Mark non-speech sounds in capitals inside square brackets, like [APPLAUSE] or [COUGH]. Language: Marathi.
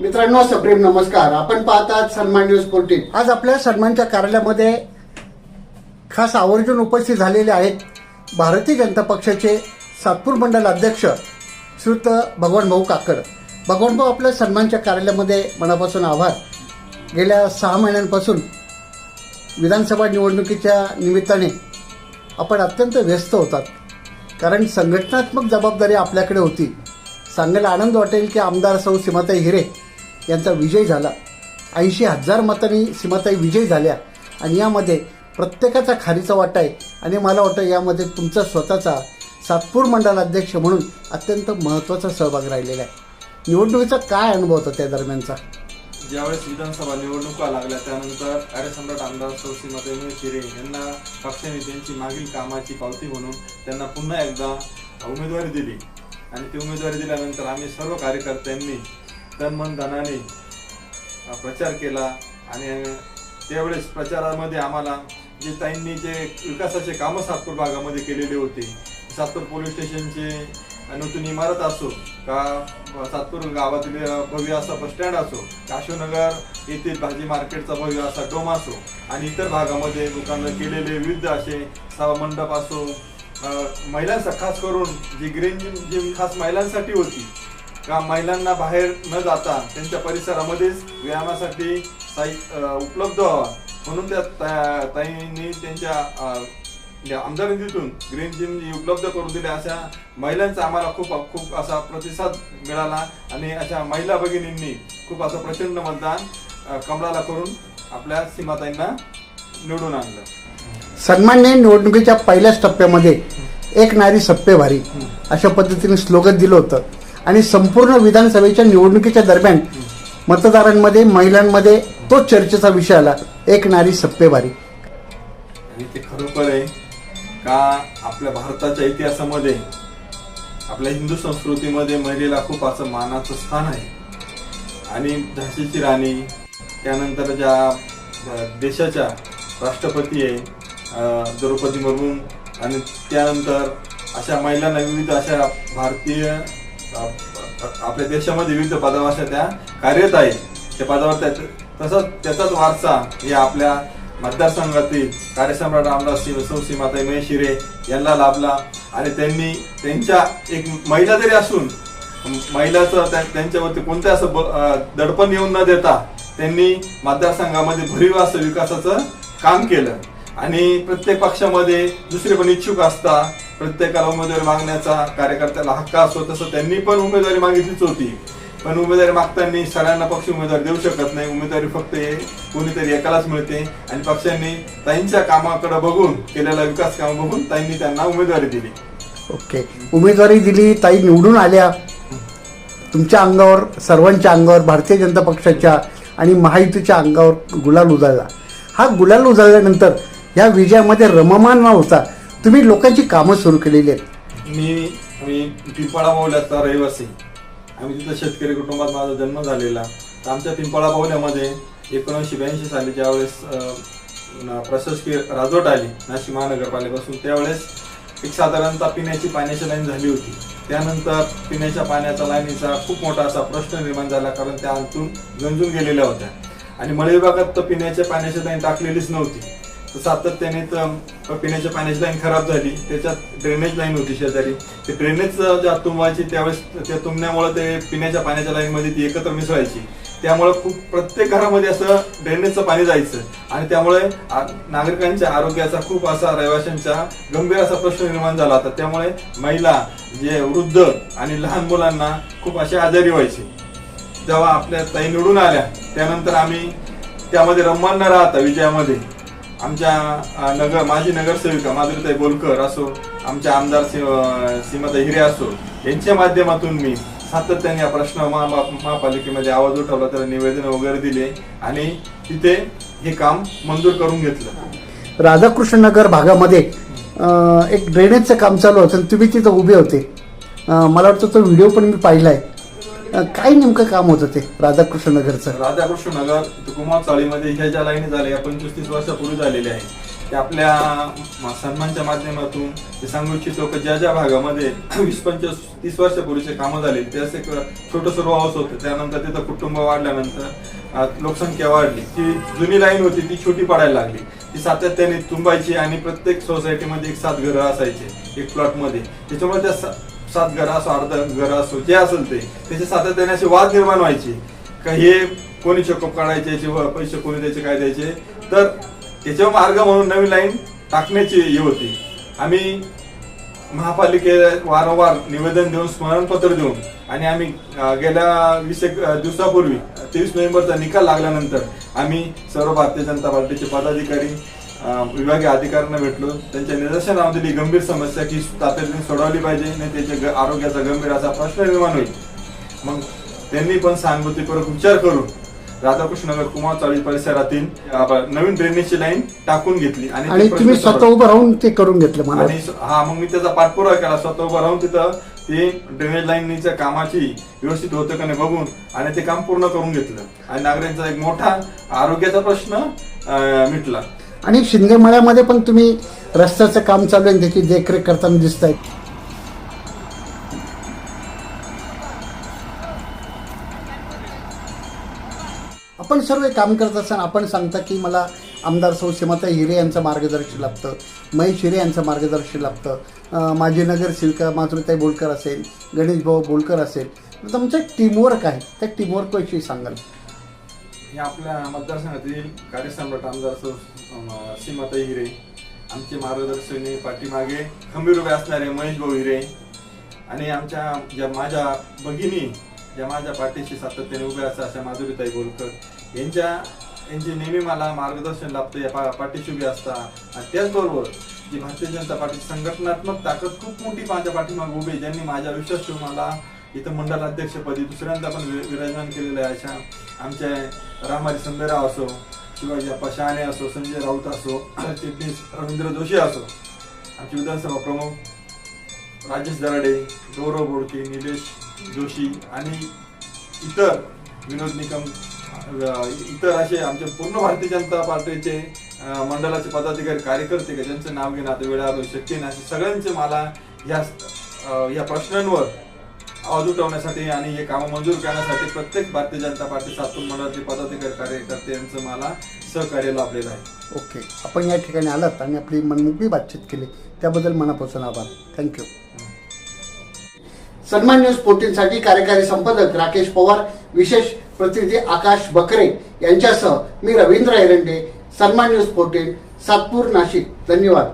मित्रांनो सप्रेम नमस्कार. आपण पाहतात सन्मान न्यूज फोर्टीन. आज आपल्या सन्मानच्या कार्यालयामध्ये खास आवर्जून उपस्थित झालेले आहेत भारतीय जनता पक्षाचे सातपूर मंडल अध्यक्ष श्रुत भगवान भाऊ काकड. भगवान भाऊ आपल्या सन्मानच्या कार्यालयामध्ये मनापासून आभार. गेल्या सहा महिन्यांपासून विधानसभा निवडणुकीच्या निमित्ताने आपण अत्यंत व्यस्त होतात. कारण संघटनात्मक जबाबदारी आपल्याकडे होती. सांगायला आनंद वाटेल की आमदार सौ सीमाताई हिरे यांचा विजय झाला. ऐंशी हजार मतांनी सीमाताई विजय झाल्या. आणि यामध्ये प्रत्येकाचा खारीचा वाटा आहे. आणि मला वाटतं यामध्ये तुमचा स्वतःचा सातपूर मंडल अध्यक्ष म्हणून अत्यंत महत्त्वाचा सहभाग राहिलेला आहे. निवडणुकीचा काय अनुभव होता त्या दरम्यानचा? ज्यावेळेस विधानसभा निवडणुका लागल्या त्यानंतर कार्यसम्राट आमदार सौसीमाताई शिरे यांना पक्षाने त्यांची मागील कामाची पावती म्हणून त्यांना पुन्हा एकदा उमेदवारी दिली. आणि ती उमेदवारी दिल्यानंतर आम्ही सर्व कार्यकर्त्यांनी तन मन धनाने प्रचार केला आणि त्यावेळेस प्रचारामध्ये आम्हाला जे ताईंनी जे विकासाचे कामं सातपूर भागामध्ये केलेले होते सातपूर पोलीस स्टेशनचे नूतन इमारत असो का सातपूर गावातील भव्य असा बस स्टँड असो काशीनगर येथील भाजी मार्केटचा भव्य असा डोम असो आणि इतर भागामध्ये दुकानं केलेले विविध असे सभा मंडप असो महिलांचा खास करून जी ग्रीन जिम जिम खास महिलांसाठी होती का महिलांना बाहेर न जाता त्यांच्या परिसरामध्येच व्यायामासाठी साई अ, उपलब्ध व्हावा. म्हणून त्या ताईंनी त्यांच्या अ, या आमदार निधीतून ग्रीन जिम उपलब्ध करून दिल्या अशा महिलांचा आम्हाला खूप खूप असा प्रतिसाद मिळाला आणि अशा महिला भगिनींनी खूप असं प्रचंड मतदान कमळाला करून आपल्या सीमाताईंना निवडून आणलं. सन्मानने निवडणुकीच्या पहिल्याच टप्प्यामध्ये एक नारी सप्पे भारी अशा पद्धतीने स्लोगन दिलं होतं. आणि संपूर्ण विधानसभेच्या निवडणुकीच्या दरम्यान मतदारांमध्ये महिलांमध्ये तो चर्चेचा विषय आला. एक नारी सप्तेभारी आणि ते खरोखर आहे का आपल्या भारताच्या इतिहासामध्ये आपल्या हिंदू संस्कृतीमध्ये महिलेला खूप असं मानाचं स्थान आहे? आणि झाशीची राणी त्यानंतर ज्या देशाच्या राष्ट्रपती आहे द्रौपदी मुर्मू आणि त्यानंतर अशा महिलांना विविध अशा भारतीय आपल्या देशामध्ये विविध पदावर त्या कार्यरत आहे त्या पदावर त्या तसंच त्याचाच वारसा हे आपल्या मतदारसंघातील कार्यसम्राट रामदास सौसी माता सीमाताई महेशिरे यांना लाभला. आणि त्यांनी त्यांच्या एक महिला जरी असून महिलाचं त्यांच्यावरती कोणत्या असं दडपण येऊन न देता त्यांनी मतदारसंघामध्ये भरीव असं विकासाचं काम केलं. आणि प्रत्येक पक्षामध्ये दुसरे पण इच्छुक असता प्रत्येकाला उमेदवारी मागण्याचा कार्यकर्त्याला हक्क असतो तसं त्यांनी पण उमेदवारी मागितलीच होती. पण उमेदवारी मागताना सगळ्यांना पक्ष उमेदवार देऊ शकत नाही. उमेदवारी फक्त हे कोणीतरी एकालाच मिळते. आणि पक्षांनी ताईंच्या कामाकडे बघून केलेला विकास काम बघून ताईंनी त्यांना उमेदवारी दिली. ओके. उमेदवारी दिली ताई निवडून आल्या. तुमच्या अंगावर सर्वांच्या अंगावर भारतीय जनता पक्षाच्या आणि महायुतीच्या अंगावर गुलाल उधळला हा गुलाल उजळल्यानंतर या विजयामध्ये रममान न होता तुम्ही लोकांची कामं सुरू केलेली आहेत. मी मी पिंपळा बावल्याचा रहिवासी. आम्ही तिथं शेतकरी कुटुंबात माझा जन्म झालेला. तर आमच्या पिंपळा पावल्यामध्ये एकोणीसशे ब्याऐंशी साली ज्यावेळेस अं, न- प्रशासकीय राजवट आली नाशिक महानगरपालिकेपासून त्यावेळेस एक साधारणतः पिण्याची पाण्याची लाईन झाली होती. त्यानंतर पिण्याच्या पाण्याच्या लाईनीचा खूप मोठा असा प्रश्न निर्माण झाला कारण त्या अंतून गंजून गेलेल्या होत्या. आणि मळे विभागात तर पिण्याच्या पाण्याची लाईन टाकलेलीच नव्हती. सातत्याने पिण्याच्या पाण्याची लाईन खराब झाली. त्याच्यात ड्रेनेज लाईन होती शेजारी. ते ड्रेनेज ज्या तुंबायची त्यावेळेस त्या तुंबण्यामुळे ते पिण्याच्या पाण्याच्या लाईन मध्ये ती एकत्र मिसळायची. त्यामुळे खूप प्रत्येक घरामध्ये असं ड्रेनेजचं पाणी जायचं. आणि त्यामुळे नागरिकांच्या आरोग्याचा खूप असा रहिवाशांचा गंभीर असा प्रश्न निर्माण झाला होता. त्यामुळे महिला जे वृद्ध आणि लहान मुलांना खूप असे आजारी व्हायचे. जेव्हा आपल्या ताई निवडून आल्या त्यानंतर आम्ही त्यामध्ये रममान न राहता विजयामध्ये. आमच्या नगर माजी नगरसेविका माधुरीताई बोलकर असो आमच्या आमदार सी- सीमाताई हिरे असो यांच्या माध्यमातून मी सातत्याने या प्रश्न महापालिकेमध्ये आवाज उठवला त्याला निवेदन वगैरे दिले आणि तिथे हे काम मंजूर करून घेतलं. राधाकृष्ण नगर भागामध्ये एक ड्रेनेजचं काम चालू होतं तुम्ही तिथं उभे होते. मला वाटतं तो व्हिडिओ पण मी पाहिला आहे काय नेमकं काम होतं ते राधाकृष्ण नगरचं राधाकृष्ण नगर तुकुमा चाळीमध्ये ह्या ज्या लाईनी झाल्या या पंचवीस तीस वर्षापूर्वी झालेल्या आहेत. ते आपल्या सन्मानच्या माध्यमातून ते सांगू इच्छितो की ज्या ज्या भागामध्ये [CLEARS THROAT] वीस पंचवीस तीस वर्षापूर्वीचे कामं झाले ते असे छोटं सर्व हाऊस होतं. त्यानंतर तिथं कुटुंब वाढल्यानंतर लोकसंख्या वाढली. ती जुनी लाईन होती ती छोटी पडायला लागली. ती सातत्याने तुंबायची आणि प्रत्येक सोसायटीमध्ये एक सात घरं असायचे एक प्लॉटमध्ये त्याच्यामुळे त्या सा- सात घर असो अर्ध घर असो जे असेल ते त्याचे सातत्याने असे वाद निर्माण व्हायचे. का हे कोणी चेकअप काढायचे याचे पैसे कोणी द्यायचे काय द्यायचे? तर त्याच्यावर मार्ग म्हणून नवीन लाईन टाकण्याची ही होती. आम्ही महापालिकेला वारंवार निवेदन देऊन स्मरणपत्र देऊन आणि आम्ही गेल्या वीस एक दिवसापूर्वी तेवीस नोव्हेंबरचा निकाल लागल्यानंतर आम्ही सर्व भारतीय जनता पार्टीचे पदाधिकारी विभागीय अधिकाऱ्यांना भेटलो. त्यांच्या निदर्शनावर दिली गंभीर समस्या की तातडीने सोडवली पाहिजे नाही त्याच्या आरोग्याचा गंभीर असा प्रश्न निर्माण होईल. मग त्यांनी पण सहानुभूतीपूर्वक विचार करून राधाकृष्णनगर कुमार चाळी परिसरातील नवीन ड्रेनेजची लाईन टाकून घेतली आणि तुम्ही स्वतः. उभं राहून ते करून घेतलं आणि हा मग मी त्याचा पाठपुरावा केला. स्वतः उभं राहून तिथं ते ड्रेनेज लाईनच्या कामाची व्यवस्थित होतं का नाही बघून आणि ते काम पूर्ण करून घेतलं. आणि नागरिकांचा एक मोठा आरोग्याचा प्रश्न मिटला. आणि शिंदे मळ्यामध्ये पण तुम्ही रस्त्याचं काम चालू आहे आणि त्याची देखरेख करताना दिसत आहेत आपण सर्व काम करत असताना आपण सांगता की मला आमदार सौ सीमाता हिरे यांचं मार्गदर्शन लाभतं महेश हिरे यांचं मार्गदर्शन लाभतं माजी नगरसेविका मातृताई बोलकर असेल गणेश भाऊ बोलकर असेल तर तुमचं एक टीमवर्क आहे त्या टीमवर्कविषयी सांगाल. हे आपल्या मतदारसंघातील कार्यसम्राट आमदार सौ सीमाता हिरे आमचे मार्गदर्शनी पाठीमागे खंबीर उभे असणारे महेश भाऊ हिरे आणि आमच्या ज्या माझ्या भगिनी ज्या माझ्या पाठीशी सातत्याने उभ्या असतात अशा माधुरीताई बोलकर यांच्या यांचे नेहमी मला मार्गदर्शन लाभतं या पा- पाठीशी उभे असता. आणि त्याचबरोबर जी भारतीय जनता पार्टी संघटनात्मक ताकद खूप मोठी माझ्या पाठीमागे उभी ज्यांनी माझ्या विश्वास ठेवून मला इथं मंडल अध्यक्षपदी दुसऱ्यांदा पण वि- विराजमान केलेलं आहे अशा आमच्या रामारी संदराव असो शिवाजी अप्पा शहाणे असो संजय राऊत असो चिटणीस रवींद्र जोशी असो आमचे विधानसभा प्रमुख राजेश दराडे गौरव बोडके निलेश जोशी आणि इतर विनोद निकम इतर असे आमचे पूर्ण भारतीय जनता पार्टीचे मंडळाचे पदाधिकारी कार्यकर्ते का ज्यांचं नाव घेणं आता वेळ आलो शक्य नाही सगळ्यांचे मला या या प्रश्नांवर आवाज उठवण्यासाठी आणि हे कामं मंजूर करण्यासाठी प्रत्येक भारतीय जनता पार्टी सातून मंडळाचे पदाधिकारी कार्यकर्ते यांचं मला सहकार्य लाभलेलं आहे. ओके. आपण या ठिकाणी आलात आणि आपली मनमोकळी बातचीत केली. त्याबद्दल मनापासून आभार. थँक्यू सन्मान न्यूज फोर्टीनसाठी कार्यकारी संपादक राकेश पवार विशेष प्रतिनिधी आकाश बकरे यांच्यासह मी रवींद्र एरंडे सन्मान न्यूज फोर्टीन सातपूर नाशिक. धन्यवाद.